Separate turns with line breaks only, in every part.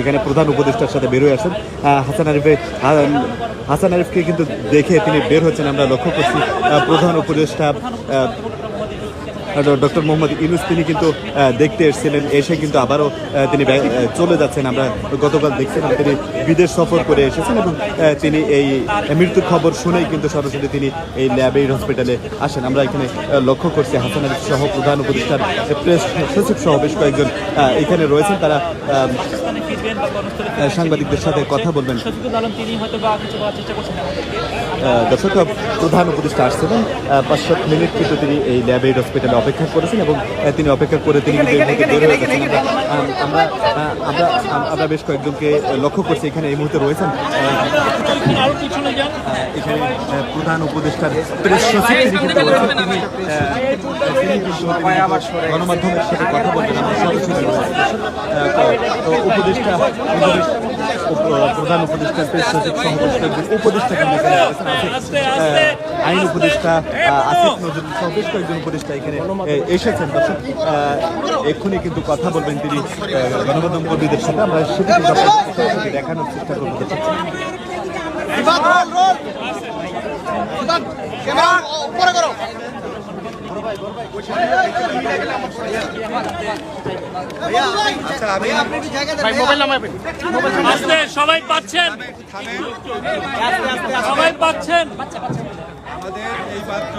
এখানে প্রধান উপদেষ্টার সাথে বের হয়ে আসেন। হাসান আরিফে হাসান আরিফকে কিন্তু দেখে তিনি বের হচ্ছেন। আমরা লক্ষ্য করছি প্রধান উপদেষ্টা ডক্টর মোহাম্মদ ইউনুস, তিনি কিন্তু দেখতে এসেছিলেন। এসে কিন্তু আবারও তিনি চলে যাচ্ছেন। আমরা গতকাল দেখছিলাম তিনি বিদেশ সফর করে এসেছেন এবং তিনি এই মৃত্যুর খবর শুনেই কিন্তু সরাসরি তিনি এই ল্যাবের হসপিটালে আসেন। আমরা এখানে লক্ষ্য করছি হাসান আরিফ সহ প্রধান উপদেষ্টার প্রেস সচিব সহ বেশ কয়েকজন এখানে রয়েছেন। তারা সাংবাদিকদের সাথে কথা বলবেন। দর্শক প্রধান উপদেষ্টা আসছিলেন। পাঁচ সাত মিনিট কিন্তু তিনি এই ল্যাব এইড হসপিটালে অপেক্ষা করেছেন এবং তিনি অপেক্ষা করে তিনি আমরা আমরা আমরা বেশ কয়েকজনকে লক্ষ্য করছি এখানে এই মুহূর্তে রয়েছেন। এখানে প্রধান উপদেষ্টার প্রেস সচিব গণমাধ্যমের সাথে কথা বলছেন উপদেষ্টা উপদেষ্টা উপ- প্রধান উপদেষ্টা প্রেস সচিব সহ উপদেষ্টা আইন উপদেষ্টা আসিফ নজরুল সহ বেশ কয়েকজন উপদেষ্টা এখানে এসেছেন। দর্শক এক্ষুনি কিন্তু কথা বলবেন তিনি গণমাধ্যম কর্মীদের সাথে। আমরা সেটা দেখানোর চেষ্টা করব।
উপরে করো।
সবাই পাচ্ছেন সবাই পাচ্ছেন
আমাদের এই মাত্র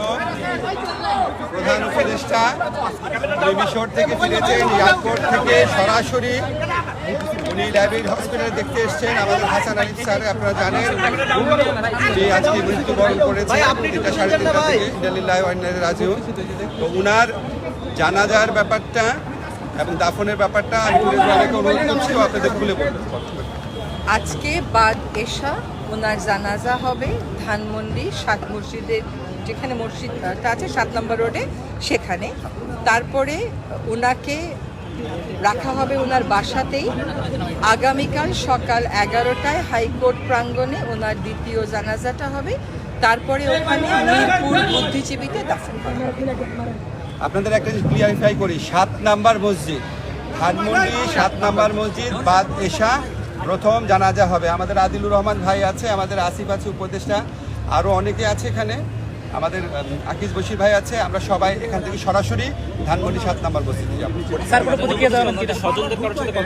প্রধান উপদেষ্টা মিশর থেকে ফিরেছেন এয়ারপোর্ট থেকে সরাসরি উনি ল্যাবিড হসপিটালে দেখতে এসেছেন আমাদের হাসান আলিফ স্যার আপনারা জানেন যে আজকে মৃত্যুবরণ করেছে এটা সাড়ে তিনটা থেকে রাজিউন তো উনার জানাজার ব্যাপারটা এবং দাফনের ব্যাপারটা আমি অনুরোধ করছি আপনাদের খুলে বলব
আজকে বাদ এশা ওনার জানাজা হবে ধানমন্ডি, সাত মসজিদের, যেখানে মসজিদটা আছে, সাত নম্বর রোডে, সেখানে। তারপরে ওনাকে রাখা হবে ওনার বাসাতেই। আগামীকাল সকাল এগারোটায় হাইকোর্ট প্রাঙ্গণে ওনার দ্বিতীয় জানাজাটা হবে। তারপরে ওখানে মিরপুর বুদ্ধিজীবীতে দাফন করা হবে।
আপনাদের একটা জিনিস ক্লিয়ারিফাই করি, সাত নাম্বার মসজিদ। ধানমন্ডি, সাত নাম্বার মসজিদ, বাদ এশা, প্রথম জানাজা হবে। আমাদের আদিলুর রহমান ভাই আছে, আমাদের আসিফ আছে, উপদেষ্টা আরও অনেকে আছে এখানে। আমাদের আকিজ বশির ভাই আছে আমরা সবাই এখান থেকে সরাসরি ধানমন্ডি সাত নাম্বার যাব।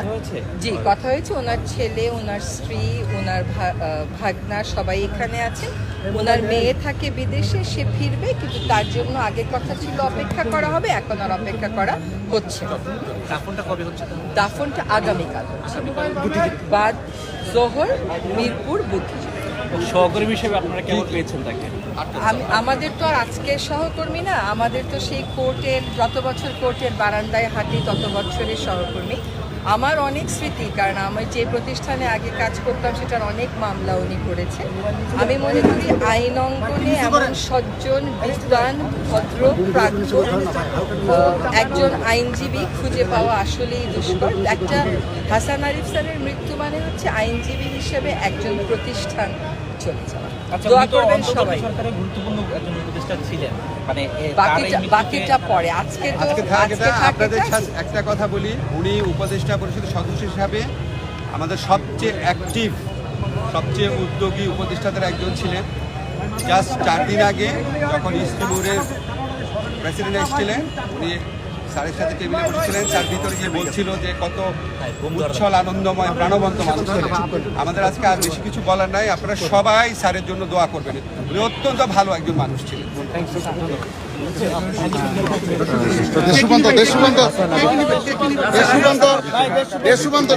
হয়েছে?
জি কথা হয়েছে। ওনার ছেলে ওনার স্ত্রী ওনার ভাগনা সবাই এখানে আছে ওনার মেয়ে থাকে বিদেশে সে ফিরবে কিন্তু তার জন্য আগে কথা ছিল অপেক্ষা করা হবে এখন আর অপেক্ষা করা হচ্ছে
দাফনটা কবে হচ্ছে?
দাফনটা আগামীকাল বাদ জোহর মিরপুর বুদ্ধিজীবী
সহকর্মী হিসেবে আপনারা কেমন পেয়েছেন তাকে?
আমি আমাদের তো আর আজকের সহকর্মী না আমাদের তো সেই কোর্টের যত বছর কোর্টের বারান্দায় হাঁটি তত বছরের সহকর্মী। আমার অনেক স্মৃতি কারণ আমি যে প্রতিষ্ঠানে আগে কাজ করতাম সেটার অনেক মামলা উনি করেছে। আমি মনে করি আইন অঙ্গনে এমন সজ্জন বিদ্বান ভদ্র প্রাক্তন একজন আইনজীবী খুঁজে পাওয়া আসলেই দুষ্কর। একটা হাসান আরিফ স্যারের মৃত্যু মানে হচ্ছে আইনজীবী হিসেবে একজন প্রতিষ্ঠান।
আচ্ছা
দোয়া করবেন সবাই।
সরকারের গুরুত্বপূর্ণ একজন উপদেষ্টা ছিলেন। মানে
বাকিটা বাকিটা পরে। আজকে তো
আজকে আপনাদের একটা কথা বলি। উনি উপদেষ্টা পরিষদের সদস্য হিসাবে আমাদের সবচেয়ে অ্যাক্টিভ সবচেয়ে উদ্যোগী উপদেষ্টাদের একজন ছিলেন। জাস্ট চার দিন আগে যখন ইস্তিমুরের প্রেসিডেন্ট এসেছিলেন উনি স্যারের সাথে টেবিলে বসেছিলেন তার ভিতরে গিয়ে বলছিল যে কত উচ্ছল আনন্দময় প্রাণবন্ত মানুষ ছিলেন আমাদের আজকে আর বেশি কিছু বলার নাই আপনারা সবাই স্যারের জন্য দোয়া করবেন। উনি অত্যন্ত ভালো একজন মানুষ ছিলেন।
দেশুবন্ত দেশুবন্ত দেশুবন্ত দেশুবন্ত